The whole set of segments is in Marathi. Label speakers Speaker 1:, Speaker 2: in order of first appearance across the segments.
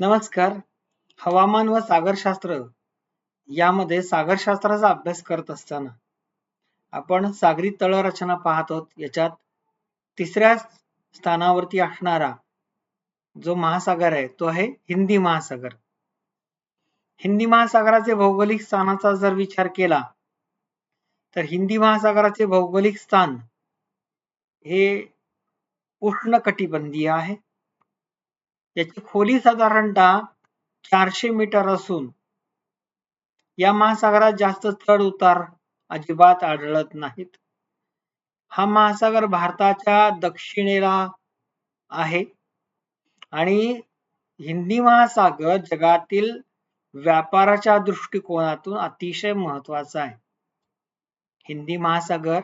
Speaker 1: नमस्कार. हवामान व सागरशास्त्र यामध्ये सागरशास्त्राचा अभ्यास करत असताना आपण सागरी तळरचना पाहत आहोत. याच्यात तिसऱ्या स्थानावरती असणारा जो महासागर आहे तो आहे हिंदी महासागर. हिंदी महासागराचे भौगोलिक स्थानाचा जर विचार केला तर हिंदी महासागराचे भौगोलिक स्थान हे उष्ण कटिबंधीय आहे. याची खोली साधारणतः चारशे मीटर असून या महासागरात जास्त चढ उतार अजिबात आढळत नाहीत. हा महासागर भारताच्या दक्षिणेला आहे आणि हिंदी महासागर जगातील व्यापाराच्या दृष्टिकोनातून अतिशय महत्त्वाचा आहे. हिंदी महासागर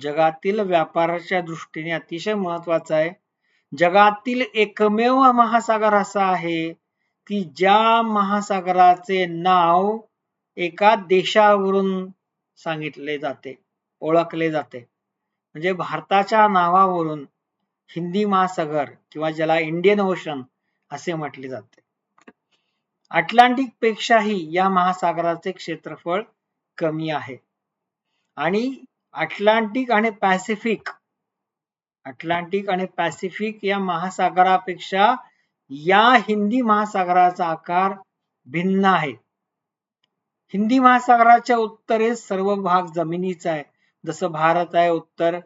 Speaker 1: जगातील व्यापाराच्या दृष्टीने अतिशय महत्त्वाचा आहे. जगातील एकमेव महासागर असा आहे की ज्या महासागराचे नाव एका देशावरून सांगितले जाते ओळखले जाते. म्हणजे भारताच्या नावावरून हिंदी महासागर किंवा ज्याला इंडियन ओशन असे म्हटले जाते. अटलांटिक पेक्षाही या महासागराचे क्षेत्रफळ कमी आहे. आणि अटलांटिक आणि पॅसिफिक अटलांटिक आणि पॅसिफिक या महासागरापेक्षा या हिंदी महासागराचा आकार भिन्न आहे. हिंदी महासागराच्या उत्तरेस सर्व भाग जमिनीचा आहे. जसं भारत आहे उत्तर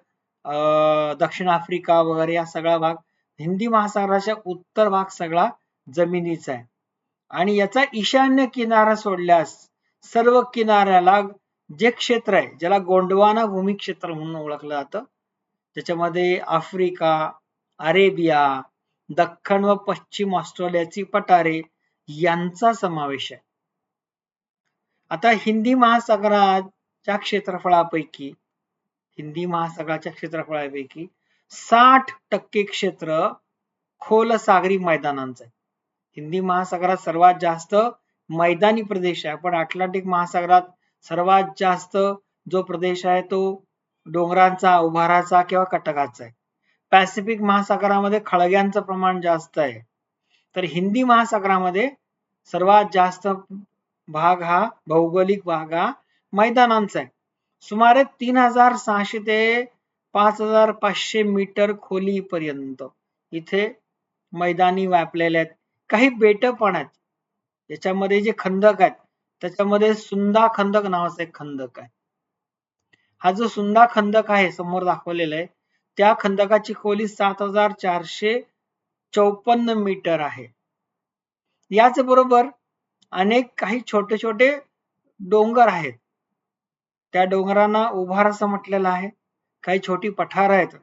Speaker 1: दक्षिण आफ्रिका वगैरे या सगळा भाग हिंदी महासागराच्या उत्तर भाग सगळा जमिनीचा आहे. आणि याचा ईशान्य किनारा सोडल्यास सर्व किनाऱ्याला जे क्षेत्र आहे ज्याला गोंडवाना भूमी क्षेत्र म्हणून ओळखलं जातं त्याच्यामध्ये आफ्रिका अरेबिया दख्खन व पश्चिम ऑस्ट्रेलियाची पठारे यांचा समावेश आहे. आता हिंदी महासागराच्या क्षेत्रफळापैकी हिंदी महासागराच्या क्षेत्रफळापैकी साठ टक्के क्षेत्र खोल सागरी मैदानांचं आहे. हिंदी महासागरात सर्वात जास्त मैदानी प्रदेश आहे पण अटलांटिक महासागरात सर्वात जास्त जो प्रदेश आहे तो डोंगरांचा उभाराचा किंवा कटकाचा आहे. पॅसिफिक महासागरामध्ये खळग्यांचं प्रमाण जास्त आहे. तर हिंदी महासागरामध्ये सर्वात जास्त भाग हा भौगोलिक भाग हा मैदानांचा आहे. सुमारे तीन हजार सहाशे ते पाच हजार पाचशे मीटर खोलीपर्यंत इथे मैदानी व्यापलेले आहेत. काही बेट पण आहेत. याच्यामध्ये जे खंदक आहेत त्याच्यामध्ये सुंदा खंदक नावाचा एक खंदक आहे. हा जो सुंदा खंदक आहे समोर दाखवलेला आहे त्या खंदकाची खोली सात हजार चारशे चौपन्न मीटर आहे. याच बरोबर अनेक काही छोटे छोटे डोंगर आहेत. त्या डोंगरांना उभार असं म्हटलेलं आहे. काही छोटी पठार आहेत.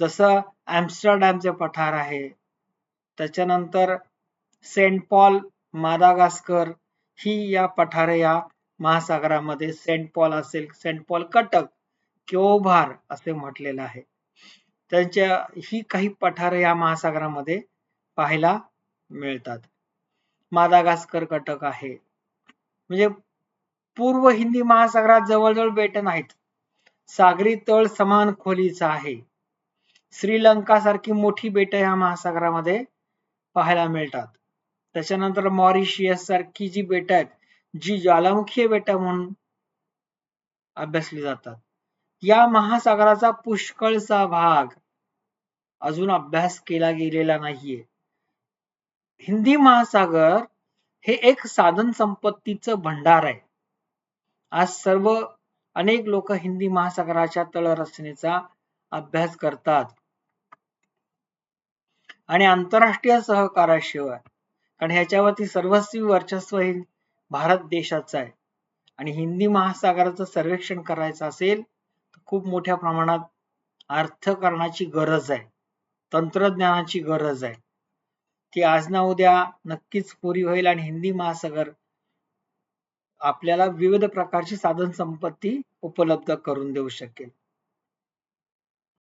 Speaker 1: जसं ऍम्स्टरडॅमचे पठार आहे. त्याच्यानंतर सेंट पॉल मादागास्कर ही या पठारे या महासागरामध्ये सेंट पॉल असेल सेंट पॉल कटक क्योभार असे म्हटलेलं आहे. त्यांच्या ही काही पठार या महासागरामध्ये पाहायला मिळतात. मादागास्कर कटक आहे. म्हणजे पूर्व हिंदी महासागरात जवळजवळ बेट नाहीत. सागरी तळ समान खोलीचा आहे. श्रीलंका सारखी मोठी बेट या महासागरामध्ये पाहायला मिळतात. त्याच्यानंतर मॉरिशियस सारखी जी बेट आहेत जी ज्वालामुखी बेटा म्हणून अभ्यासली जातात. या महासागराचा पुष्कळचा भाग अजून अभ्यास केला गेलेला नाहीये. हिंदी महासागर हे एक साधन संपत्तीचं भंडार आहे. आज सर्व अनेक लोक हिंदी महासागराच्या तळरचनेचा अभ्यास करतात. आणि आंतरराष्ट्रीय सहकार्याशिवाय कारण ह्याच्यावरती सर्वस्वी वर्चस्व हे भारत देशाचा आहे. आणि हिंदी महासागराचं सर्वेक्षण करायचं असेल तर खूप मोठ्या प्रमाणात अर्थकारणाची गरज आहे. तंत्रज्ञानाची गरज आहे. ती आज ना उद्या नक्कीच पुरी होईल आणि हिंदी महासागर आपल्याला विविध प्रकारची साधन संपत्ती उपलब्ध करून देऊ शकेल.